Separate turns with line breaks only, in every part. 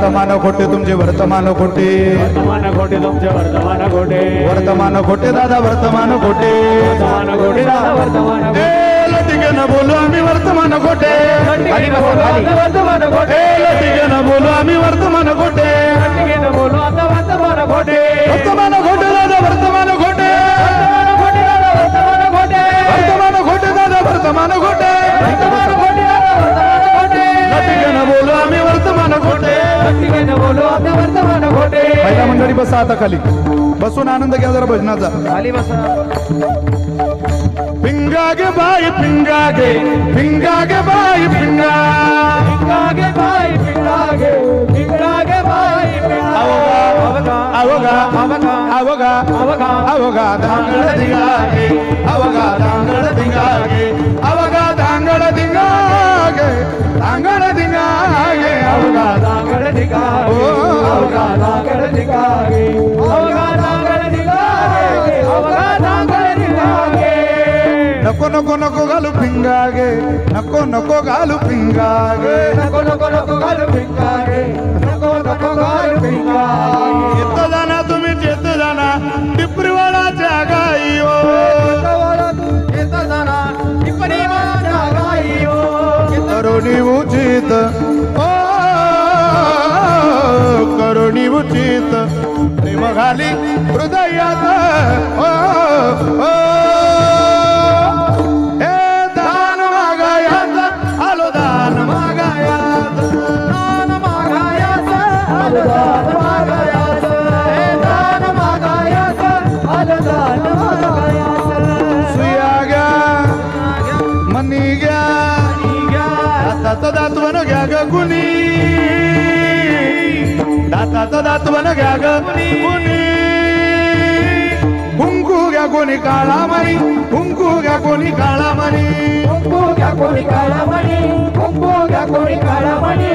वर्तमान खोटे तुमचे वर्तमान खोटे
वर्तमान खोटे तुमचे वर्तमान खोटे
वर्तमान खोटे दादा वर्तमान खोटे
वर्तमान खोटे दादा वर्तमान
ए, लटिके न बोलू आम्ही वर्तमान खोटे
खाली बसा, खाली. वर्तमान खोटे
ए, लटिके न बोलू आम्ही वर्तमान खोटे
लटिकेनं बोलू आता वर्तमान खोटे
वर्तमान खोटे दादा वर्तमान खोटे बसा आता खाली. बसून आनंद घ्या जरा भजनाचा.
खाली बसा.
पिंगा गे बाई पिंगा गे पिंगा गे बाई पिंगा.
पिंगागे बाई पिंगागे पिंगागे बाई पिंगागे
अवगा
अवगा
अवगा
अवगा
अवगा धांगड दिगागे. अवगा धांगड दिगागे. अवगा धांगड दिगागे. धांगड दिगागे. अवगा
दांगड दिगागे.
ओ.
अवगा दांगड దిగాగే అవగాహన దిగాగే. అవగాహన దిగాగే నకో నకో
నకో గాలు పింగాగే నకో నకో గాలు పింగాగే నకో
పింగాగే నకో పింగాగే ఎత్తదానా
తుమి చేత్తదానా
करुणी प्रेम घाली हृदयात ओ ओ हे दान मागायात आलो दान मागायात
दान हे दान
सुया घ्या मनी घ्या. दातवन घ्या ग कुणी दाताचं दातवन घ्या ग. कुणी कुंकू घ्या कोणी काळा मणी. कुंकू घ्या कोणी काळा मणी.
कुंकू घ्या कोणी काळा मणी. कुंकू घ्या कोणी काळा मणी.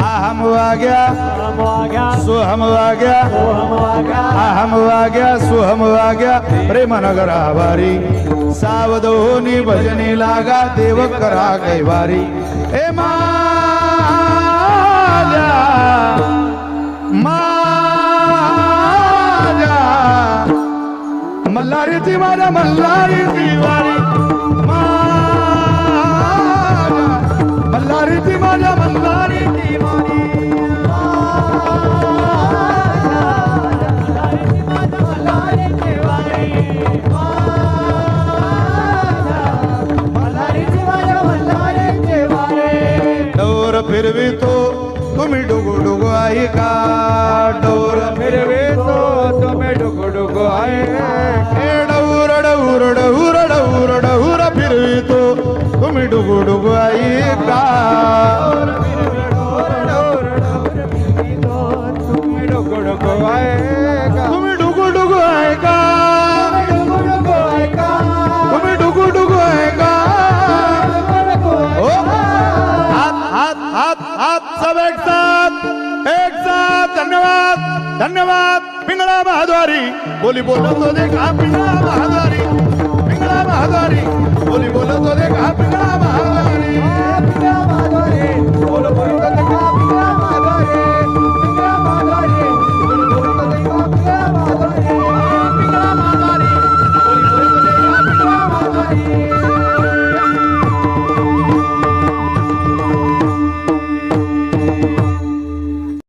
अहम वाग्या
हम वाग्या
सोहम वाग्या
हम वाग्या
अहम वाग्या सोहम वाग्या प्रेमनगर आभारी. सावधोनी भजनी लागा देव करा कैवारी. ए माझ्या माझ्या मल्हारीची वारी माझ्या मल्हारीची माझ्या मल्हारीची वारी डोर फिरवितो तुम्ही डुगू डुगु ऐका. डोर
फिरवितो तुम्ही डुगू डुगू आहे
हे डौर डौर डौर डौर डौर फिरवितो तुम्ही डुगू डुगु ऐका
तुम्ही डुगु डुगु आहे
तुम्ही डुगु डुगु ऐका
डुगु
तुम्ही हात हात हात हात सब एक साथ एक साथ धन्यवाद धन्यवाद पिंगळा महाद्वारी बोली बोलतो दे का पिंगळा महाद्वारी. पिंगळा महाद्वारी बोली बोलतो दे का पिंगळा महाद्वारी.